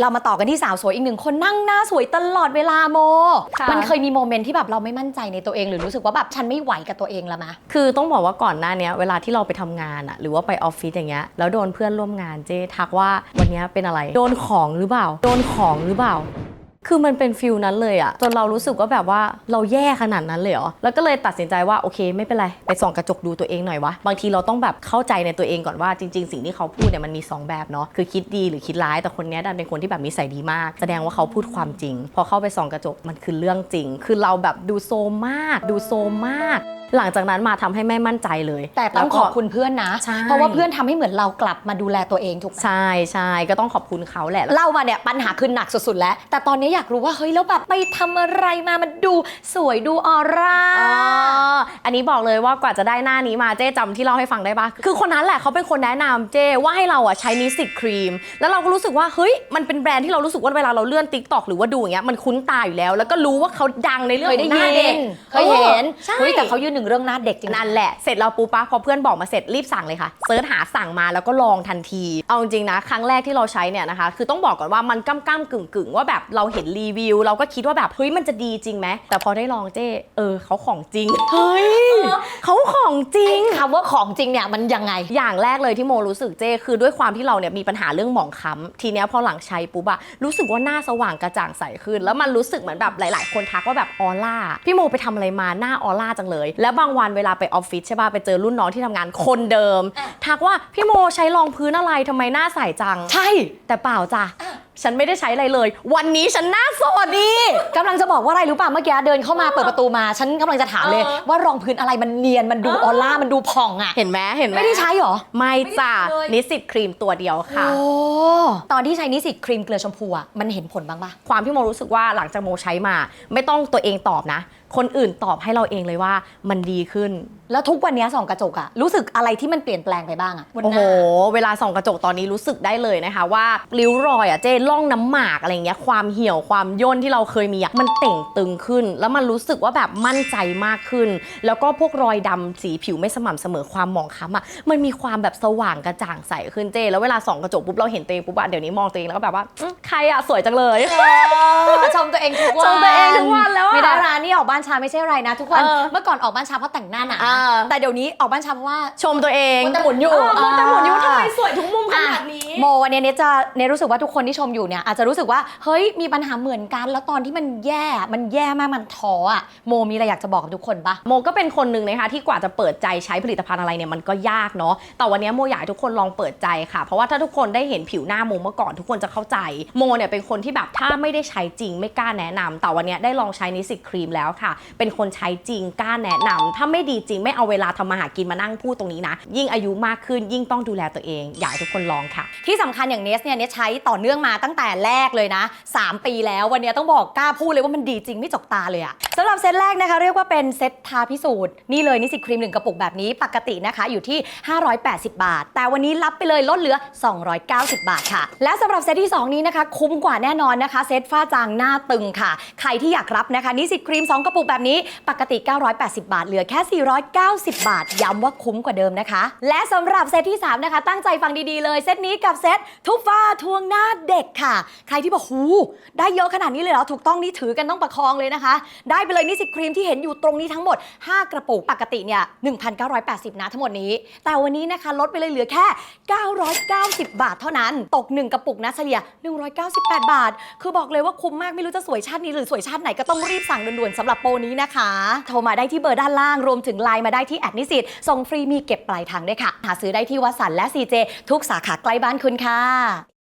เรามาต่อกันที่สาวสวยอีกหนึ่งคนนั่งหน้าสวยตลอดเวลาโม ค่ะมันเคยมีโมเมนต์ที่แบบเราไม่มั่นใจในตัวเอง หรือรู้สึกว่าแบบฉันไม่ไหวกับตัวเองแล้วมะ คือต้องบอกว่าก่อนหน้าเนี้ยเวลาที่เราไปทำงานอะหรือว่าไปออฟฟิศอย่างเงี้ยแล้วโดนเพื่อนร่วมงานเจ๊ทักว่าวันเนี้ยเป็นอะไร โดนของหรือเปล่า โดนของหรือเปล่า คือมันเป็นฟิลนั้นเลยอะจนเรารู้สึกว่าแบบว่าเราแย่ขนาดนั้นเลยเหรอ แล้วก็เลยตัดสินใจว่าโอเค ไม่เป็นไร ไปส่องกระจกดูตัวเองหน่อยวะ บางทีเราต้องแบบเข้าใจในตัวเองก่อนว่าจริง ๆ สิ่งที่เขาพูดเนี่ยมันมีสองแบบเนาะ คือคิดดีหรือคิดร้าย แต่คนนี้ดันเป็นคนที่แบบนิสัยดีมาก แสดงว่าเขาพูดความจริง พอเข้าไปส่องกระจกมันคือเรื่องจริง คือเราแบบดูโซมมาก ดูโซมมาก หลังจากนั้นมาทำให้ไม่มั่นใจเลย แต่ต้องล้วขก็อบคุณเพื่อนนะใช่เพราะว่าเพื่อนทำให้เหมือนเรากลับมาดูแลตัวเองถูกไหมใช่ใช่ก็ต้องขอบคุณเขาแหละเล่ามาเนี่ยปัญหาคือหนักสุดๆแล้ว แต่ตอนนี้อยากรู้ว่าเฮ้ยแล้วแบบไปทำอะไรมามันดูสวยดูออร่าอ๋ออันนี้บอกเลยว่ากว่าจะได้หน้านี้มาเจ๊จำที่เล่าให้ฟังได้ปะคือคนนั้นแหละเขาเป็นคนแนะนำเจ๊ว่าให้เราอะใช้นิสสิตครีม แล้วเราก็รู้สึกว่าเฮ้ยมันเป็นแบรนด์ที่เรารู้สึกว่าเวลาเราเลื่อนติ๊กตอกหรือว่าดูอย่างเงี้ยมันคุ้นตาอยู่แล้ว แล้วก็รู้ว่าเขาดังในเรื่องเคขยองได้หน้ายิเด็นกเคยเห็นใช่เฮ้ยแต่เขายืนหนึ่งเรื่องหน้าเด็กจริงๆนั่นแหละเสร็จแล้วปูปะพอเพื่อนบอกมาเสร็จรีบสั่งเลยค่ะเซิร์ชหาสั่งมาแล้วก็ลองทันที เอาจริงๆนะ ครั้งแรกที่เราใช้เนี่ยนะคะ คือต้องบอกก่อนว่ามันก้ำก้ำกึ่งกึ่งๆว่าแบบเราเห็นรีวิว เราก็คิดว่าแบบเฮ้ยมันจะดีจริงไหมแต่พอได้ลองเจ้เออเขาของจริงเฮ้ยเขาของจริงคำว่าของจริงเนี่ยมันยังไง อย่างแรกเลยที่โมรู้สึกเจ้คือด้วยความที่เราเนี่ยมีปัญหาเรื่องหมองคล้ำทีเนี้ยพอหลังใช้ปุ๊บอะรู้สึกว่าหน้าสว่างกระจ่างใสขึ้น แล้วมันรู้สึกเหมือนแบบหลาย ๆ คนทักว่าแบบออร่าพี่โมไปทำอะไรมาหน้าออร่าจังเลยแล้วบางวันเวลาไปออฟฟิศใช่ป่ะไปเจอรุ่นน้องที่ทำงานคนเดิมอะทักว่าพี่โมใช้รองพื้นอะไรทำไมหน้าใสจัง ใช่ แต่เปล่าจ้ะฉันไม่ได้ใช้อะไรเลย วันนี้ฉันหน้าสดดี กำลังจะบอกว่าอะไรรู้ป่ะเมื่อกี้เดินเข้ามาเปิดประตูมา ฉันกำลังจะถามเลย เออ ว่ารองพื้นอะไรมันเนียนมันดูเออออร่ามันดูผ่องอะเห็นไหมเห็นไหมไม่ได้ใช้เหรอไม่จ้ะไม่ได้เลย นิสสิตครีมตัวเดียวค่ะ โอ้ตอนที่ใช้นิสิตครีมเกลือชมพูอะมันเห็นผลบ้างปะ ความที่โมรู้สึกว่าหลังจากโมใช้มา ไม่ต้องตัวเองตอบนะคนอื่นตอบให้เราเองเลยว่ามันดีขึ้น แล้วทุกวันนี้ส่องกระจกอะรู้สึกอะไรที่มันเปลี่ยนแปลงไปบ้างอะบนโอ้หโห น้า เวลาส่องกระจกตอนนี้รู้สึกได้เลยนะคะ ว่าริ้วรอยอะเจ๊ล่องน้ำหมากอะไรเงี้ยความเหี่ยวความย่นที่เราเคยมีอะมันเต่งตึงขึ้น แล้วมันรู้สึกว่าแบบมั่นใจมากขึ้น แล้วก็พวกรอยดำสีผิวไม่สม่ำเสมอความหมองคล้ำอะมันมีความแบบสว่างกระจ่างใสขึ้นเจ๊แล้วเวลาส่องกระจกปุ๊บเราเห็นตัวเองปุ๊บอะเดี๋ยวนี้มองตัวเองแล้วก็แบบว่าอื้อใครอะสวยจังเลย ชมตัวเองทุกวันชมตัวเองทุกวันแล้วอะ ไม่ได้ร้านนี่ออกบ้านช้าไม่ใช่อะไรนะ ทุกวัน เออเมื่อก่อนออกบ้านช้าเพราะแต่งหน้าหนาอ่าแต่เดี๋ยวนี้ออกบ้านช้าเพราะว่าชมตัวเอง มัวแต่หมุนอยู่เมัวแต่หมุนอยู่อ่าทำไมสวยทุกมุมขนาดนี้ โมวันนี้เนยจะเนยรู้สึกว่าทุกคนที่ชมอยู่เนี่ยอาจจะรู้สึกว่าเฮ้ยมีปัญหาเหมือนกัน แล้วตอนที่มันแย่มันแย่มากมันท้ออะโมมีอะไรอยากจะบอกกับทุกคนปะ โมก็เป็นคนหนึ่งนะคะที่กว่าจะเปิดใจใช้ผลิตภัณฑ์อะไรเนี่ยมันก็ยากเนาะแต่วันนี้โมอยากให้ทุกคนลองเปิดใจค่ะ เพราะว่าถ้าทุกคนได้เห็นผิวหน้าโมเมื่อก่อนทุกคนจะเข้าใจ โมเนี่ยเป็นคนที่แบบถ้าไม่ได้ใช้จริงไม่กล้าแนะนำแต่วันนี้ได้ลองใช้นิสิตครีมแล้วค่ะ เป็นคนใช้จริงกล้าแนะนำถ้าไม่ดีจริงไม่เอาเวลาทำมาหากินมานั่งพูดตรงนี้นะ ยิ่งอายุมากขึ้นยิ่งต้องดูแลตัวเอง อยากให้ทุกคนลองค่ะที่สำคัญอย่างเนสเนี่ยเนสใช้ต่อเนื่องมาตั้งแต่แรกเลยนะ 3 ปีแล้ววันนี้ต้องบอกกล้าพูดเลยว่ามันดีจริงไม่จกตาเลยอะสำหรับเซตแรกนะคะ เรียกว่าเป็นเซตทาพิสูจน์นี่เลยนิสิตครีมหนึ่งกระปุกแบบนี้ปกตินะคะอยู่ที่ 580 บาท แต่วันนี้รับไปเลยลดเหลือ 290 บาทค่ะ และสำหรับเซตที่ 2 นี้นะคะ คุ้มกว่าแน่นอนนะคะเซตฝ้าจางหน้าตึงค่ะ ใครที่อยากรับนะคะนิสิตครีม 2 กระปุกแบบนี้ปกติ 980 บาท เหลือแค่ 490 บาท ย้ำว่าคุ้มกว่าเดิมนะคะ และสำหรับเซตที่ 3 นะคะ ตั้งใจฟังดีๆเลยเซตนี้กับเซตทุบฟ้าทวงหน้าเด็กค่ะ ใครที่บอกหูได้เยอะขนาดนี้เลยเหรอ ถูกต้องนี่ถือกันต้องประคองเลยนะคะ ได้ไปเลยนิสิตครีมที่เห็นอยู่ตรงนี้ทั้งหมด 5 กระปุกปกติเนี่ย 1,980 นะทั้งหมดนี้ แต่วันนี้นะคะลดไปเลยเหลือแค่ 990 บาทเท่านั้น ตก 1 กระปุกนะเฉลี่ย 198 บาท คือบอกเลยว่าคุ้มมากไม่รู้จะสวยชาตินี้หรือสวยชาติไหนก็ต้องรีบสั่งด่วนๆสำหรับโปรนี้นะคะ โทรมาได้ที่เบอร์ด้านล่างรวมถึงไลน์มาได้ที่แอดนิสิตส่งฟรีมีเก็บปลายทางด้วยค่ะ หาซื้อได้ที่วสันและ CJ ทุกสาขาใกล้บ้านคุณค่ะ